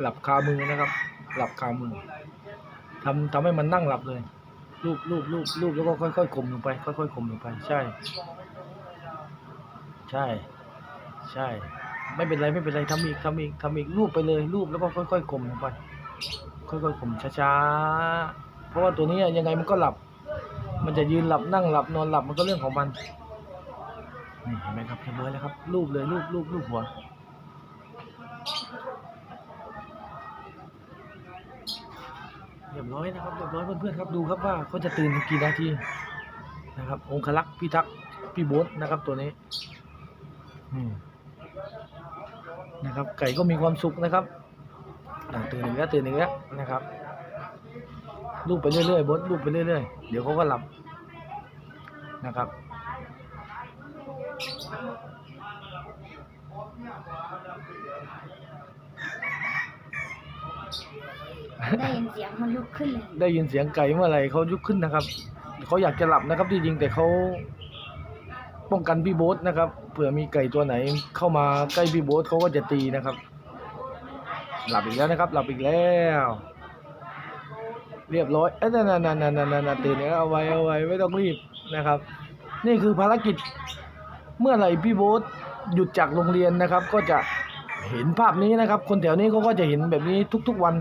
หลับคามือนะครับ หลับคามือทำทำให้มันนั่งหลับเลยลูบลูบลูบลูบแล้วก็ค่อยๆข่มลงไป ค่อยๆข่มลงไป ใช่ ใช่ ใช่ ไม่เป็นไรไม่เป็นไรทำอีกทำอีกทำอีกรูปไปเลยรูปแล้วก็ค่อยๆข่มลงไป ค่อยๆข่มช้าๆเพราะว่าตัวนี้ยังไงมันก็หลับ มันจะยืนหลับนั่งหลับนอนหลับมันก็เรื่องของมันนี่เห็นไหมครับเรียบร้อยแล้วครับ รูปเลยรูปรูปรูปหัว เรียบร้อยนะครับเรียบร้อยเพื่อนๆครับดูครับว่าเขาจะตื่นกี่นาทีนะครับ องคลักษ์พิทักษ์พี่โบ๊ทนะครับตัวนี้อืมนะครับ ไก่ก็มีความสุขนะครับตื่นอีกแล้วตื่นอีกแล้วนะครับลูกไปเรื่อยๆโบ๊ทลูกไปเรื่อยๆ เดี๋ยวเขาก็หลับนะครับ ได้ยินเสียงมันลุกขึ้นเลย ได้ยินเสียงไก่เมื่อไหร่เขายุกขึ้นนะครับเขาอยากจะหลับนะครับที่จริงแต่เขาป้องกันพี่โบ๊ทนะครับเผื่อมีไก่ตัวไหนเข้ามาใกล้พี่โบ๊ทเขาก็จะตีนะครับ หลับอีกแล้วนะครับ หลับอีกแล้ว เรียบร้อยเอ้ยนั่นนั่นนั่นนั่นนั่นนั่นตื่นแล้วเอาไว้เอาไว้ไม่ต้องรีบนะครับ นี่คือภารกิจเมื่อไหร่พี่โบ๊ทหยุดจากโรงเรียนนะครับ ก็จะ เห็นภาพนี้นะครับ คนแถวนี้เขาก็จะเห็นแบบนี้ทุก ๆวัน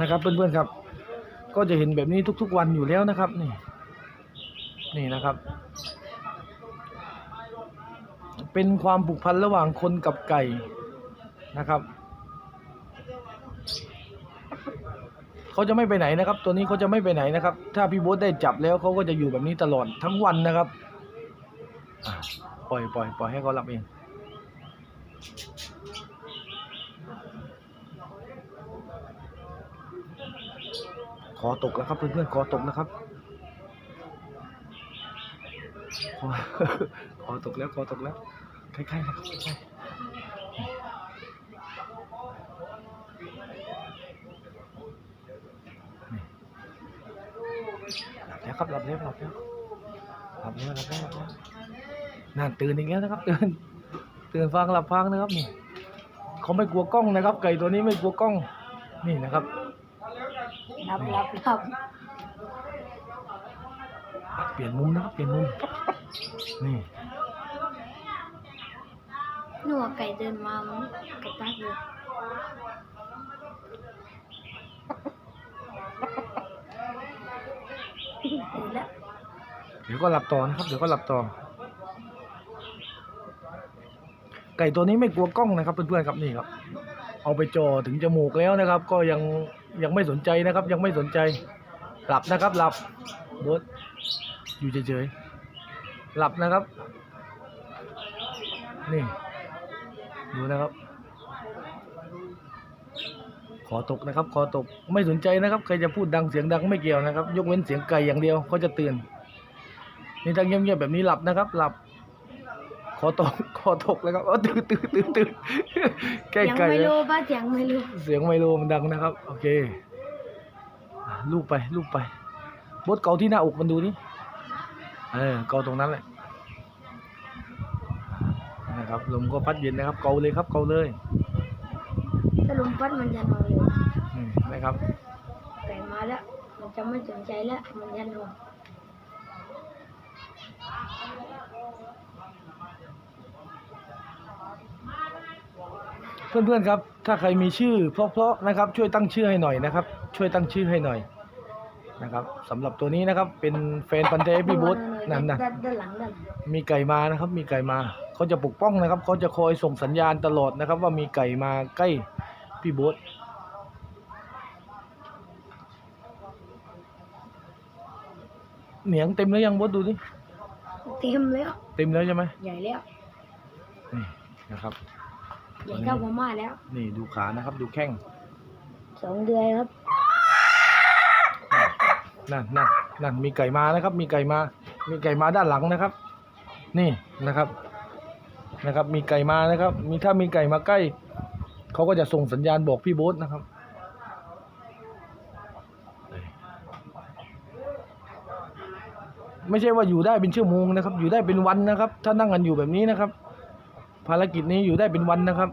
นะครับ เพื่อนๆครับ ก็จะเห็นแบบนี้ทุก ๆ วันอยู่แล้วนะครับ นี่ นี่นะครับ เป็นความผูกพันระหว่างคนกับไก่นะครับเขาจะไม่ไปไหนนะครับ ตัวนี้เขาจะไม่ไปไหนนะครับ ถ้าพี่โบ๊ทได้จับแล้วเขาก็จะอยู่แบบนี้ตลอดทั้งวันนะครับ ปล่อยปล่อยปล่อยให้เขาหลับเอง อตกแล้วครับเพื่อนๆขอตกนะครับขอขอตกแล้วขอตกแล้วใกล้ๆนะครับใกล้หลับแล้วครับหลับแล้วหลับแล้วหลับแล้วหลับแล้วหลับแล้วนั่นตื่นอีกแล้วนะครับตื่นตื่นฟังหลับฟังนะครับนี่เขาไม่กลัวกล้องนะครับ ไก่ตัวนี้ไม่กลัวกล้องนี่นะครับ รับรับรับเปลี่ยนมุมนะครับเปลี่ยนมุม นี่หนูว่าไก่เดินมามันกระตักเลยเห็นแล้วเดี๋ยวก็หลับต่อนะครับ เดี๋ยวก็หลับต่อ ไก่ตัวนี้ไม่กลัวกล้องนะครับเพื่อนๆครับนี่ครับ เอาไปจ่อถึงจมูกแล้วนะครับ ก็ยัง ยังไม่สนใจนะครับ ยังไม่สนใจ หลับนะครับ หลับบดอยู่เฉยๆหลับนะครับ นี่ดูนะครับ ขอตกนะครับ ขอตกไม่สนใจนะครับใครจะพูดดังเสียงดังไม่เกี่ยวนะครับ ยกเว้นเสียงไก่อย่างเดียวเขาจะเตื่นนี่ถ้าเงียบๆแบบนี้หลับนะครับ หลับ อตกขอตกแล้วครับเออตื่นตื่นตื่นตื่นแก้เสียงไก่ไม่แล้วรู้ป้าเสียงไม่รู้เสียงไมโลมันดังนะครับ โอเคอะลูบไปลูบไปบดเกาที่หน้าอกมันดูนี่เออเกาตรงนั้นแหละนะครับลมก็พัดเย็นนะครับ เกาเลยครับเกาเลยถ้าลมพัดมันจะนอนเลยอืมนะครับไก่มาแล้วมันจะไม่สนใจแล้วมันจะนอน เพื่อนๆครับ ถ้าใครมีชื่อเพราะๆนะครับ ช่วยตั้งชื่อให้หน่อยนะครับ ช่วยตั้งชื่อให้หน่อยนะครับสำหรับตัวนี้นะครับเป็นแฟนพันธุ์แท้พี่โบ๊ทนั่นนะด้านด้านหลังด้านหลังมีไก่มานะครับ มีไก่มาเขาจะปกป้องนะครับเขาจะคอยส่งสัญญาณตลอดนะครับ ว่ามีไก่มาใกล้พี่โบ๊ทเหนียงเต็มแล้วยังโบ๊ทดูดิเต็มแล้ว เต็มแล้วใช่ไหมใหญ่แล้วนี่นะครับ ใหญ่เท่าพม่าแล้ว นี่ดูขานะครับดูแข้งสองเดือนครับนั่นนั่นนั่นมีไก่มานะครับ มีไก่มา มีไก่มาด้านหลังนะครับ นี่นะครับนะครับ มีไก่มานะครับ มีถ้ามีไก่มาใกล้เขาก็จะส่งสัญญาณบอกพี่โบ๊ทนะครับไม่ใช่ว่าอยู่ได้เป็นชั่วโมงนะครับ อยู่ได้เป็นวันนะครับ ถ้านั่งกันอยู่แบบนี้นะครับ ภารกิจนี้อยู่ได้เป็นวันนะครับ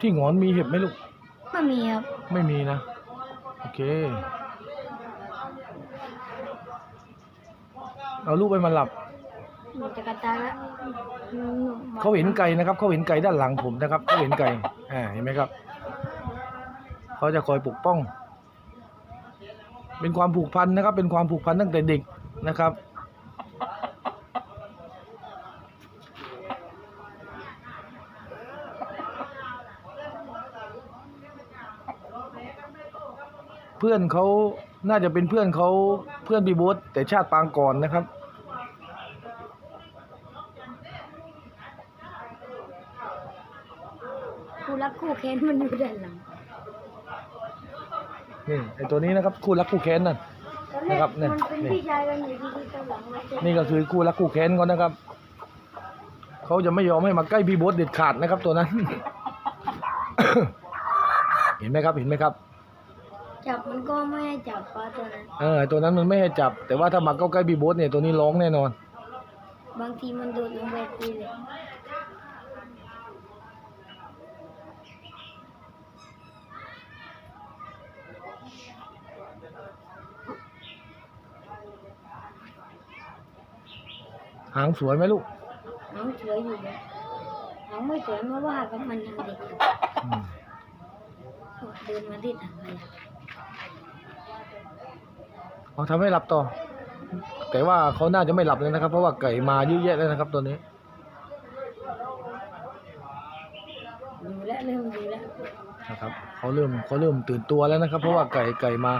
ที่หงอนมีเห็บไหมลูก ไม่มีครับ ไม่มีนะ โอเค เอาลูกไปมาหลับเขาเห็นไก่นะครับ เขาเห็นไก่ด้านหลังผมนะครับ เขาเห็นไก่อ่เห็นไหมครับ เขาจะคอยปกป้อง เป็นความผูกพันนะครับ เป็นความผูกพันตั้งแต่เด็ก นะครับ เพื่อนเขาน่าจะเป็นเพื่อนเขาเพื่อนบีโบสแต่ชาติปางก่อนนะครับคู่รักคู่แค้นมันอยู่ด้านหลังนี่ไอตัวนี้นะครับ คู่รักคู่แค้นนั่นตอ นแรนะกครับเนี่ยมันเป็นนี่พี่ชายกันอยู่ที่ด้านหลังมันจะนี่ก็คือคู่รักคู่แค้นเขานะครับ เขาจะไม่ยอมให้มาใกล้พี่โบ๊ทเด็ดขาดนะครับตัวนั้น เห็นไหมครับเห็นไหมครับ จับมันก็ไม่ให้จับปลาตัวนั้น เออตัวนั้นมันไม่ให้จับ แต่ว่าถ้ามาเข้าใกล้พี่โบ๊ทเนี่ยตัวนี้ร้องแน่นอน บางทีมันโดดลงไปตีเลย หางสวยไหมลูกหางสวยอยู่เลยหางไม่สวยมาว่ากับมันยังเด็กอยู่อืมเดินมาที่ถังขยะเอาทำให้หลับต่อ แต่ว่าเขาน่าจะไม่หลับเลยนะครับ เพราะว่าไก่มาเยอะแยะแล้วนะครับ ตัวนี้อยู่แล้วเริ่มอยู่แล้วนะครับเขาเริ่มเขาเริ่มตื่นตัวแล้วนะครับ เพราะว่าไก่ไก่มา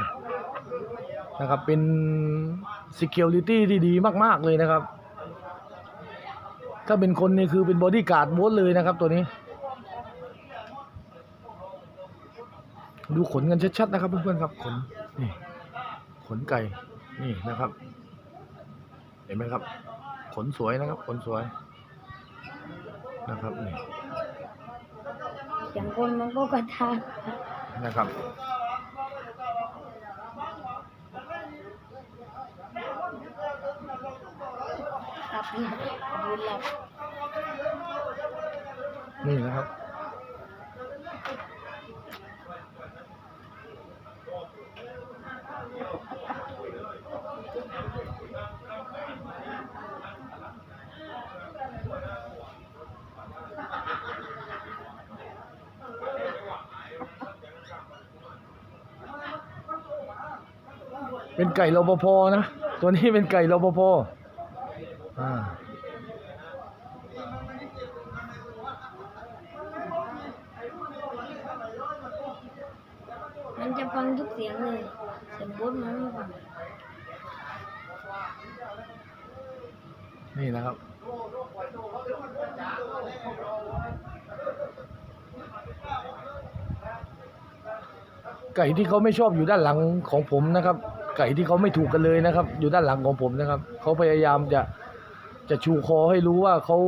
นะครับ เป็น security ที่ดีมาก ๆ เลยนะครับ ถ้าเป็นคนนี่คือเป็นบอดี้การ์ดโบสเลยนะครับตัวนี้ ดูขนกันชัดๆนะครับเพื่อนๆครับขนนี่ขนไก่นี่นะครับ เห็นไหมครับ ขนสวยนะครับ ขนสวยนะครับนี่อย่างคนมันก็กระทากนะครับ นี่ยยืนหลับนี่นะครับ เป็นไก่รปภนะ ตัวนี้เป็นไก่รปภ อ่ามันจะฟังทุกเสียงเลยเสียงบูธมันไม่ฟังนี่นะครับ ไก่ที่เขาไม่ชอบอยู่ด้านหลังของผมนะครับ ไก่ที่เขาไม่ถูกกันเลยนะครับ อยู่ด้านหลังของผมนะครับ เขาพยายามจะ จะชูคอให้รู้ว่าเขา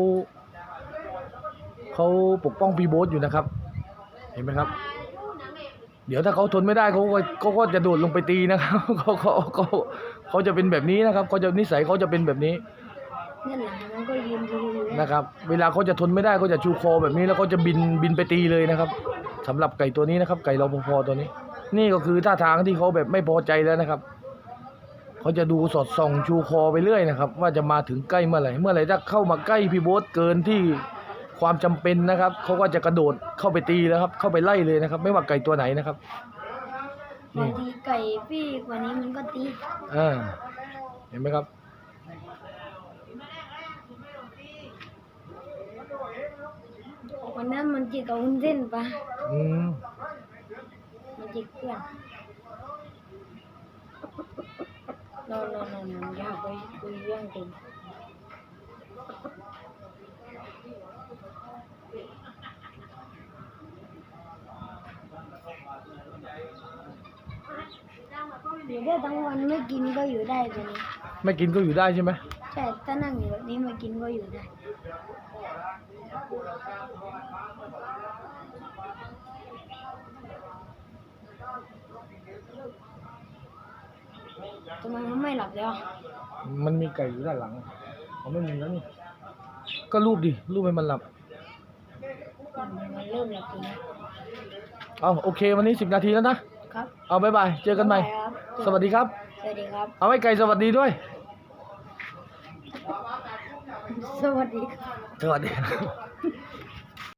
เขาปกป้องพีโบสอยู่นะครับ เห็นไหมครับ เดี๋ยวถ้าเขาทนไม่ได้เขาก็เขาก็จะโดดลงไปตีนะครับเขาเขาเขาเขาจะเป็นแบบนี้นะครับเขาจะนิสัยเขาจะเป็นแบบนี้นะครับ เวลาเขาจะทนไม่ได้เขาจะชูคอแบบนี้แล้วเขาจะบินบินไปตีเลยนะครับสำหรับไก่ตัวนี้นะครับ ไก่รปภตัวนี้ นี่ก็คือท่าทางที่เขาแบบไม่พอใจแล้วนะครับ เขาจะดูสอดส่องชูคอไปเรื่อยนะครับ ว่าจะมาถึงใกล้เมื่อไหร่เมื่อไหร่ถ้าเข้ามาใกล้พี่โบ๊ทเกินที่ความจำเป็นนะครับเขาก็จะกระโดดเข้าไปตีแล้วครับ เข้าไปไล่เลยนะครับ ไม่ว่าไก่ตัวไหนนะครับบางทีไก่พี่กว่านี้มันก็ตีอ่าเห็นไหมครับวันนั้นมันจิกเอาวุ้นเส้นปะอืมมันจิกเพื่อน นอนนอนนอนนอนอย่าไปคุยเรื่องกันอยู่ได้ทั้งวันไม่กินก็อยู่ได้ตัวนี้ ไม่กินก็อยู่ได้ใช่ไหม ใช่ถ้านั่งอยู่แบบนี้ไม่กินก็อยู่ได้ ทำไมมันไม่หลับแล้วมันมีไก่อยู่ด้านหลังเขาไม่มีแล้วนี่ ก็รูปดิ รูปให้มันหลับ มันเริ่มหลับแล้วเอาโอเค วันนี้สิบนาทีแล้วนะ ครับเอาบายบาย เจอกันใหม่ ครับสวัสดีครับ สวัสดีครับ เอาไว้ไก่สวัสดีด้วย สวัสดีครับ สวัสดีครับ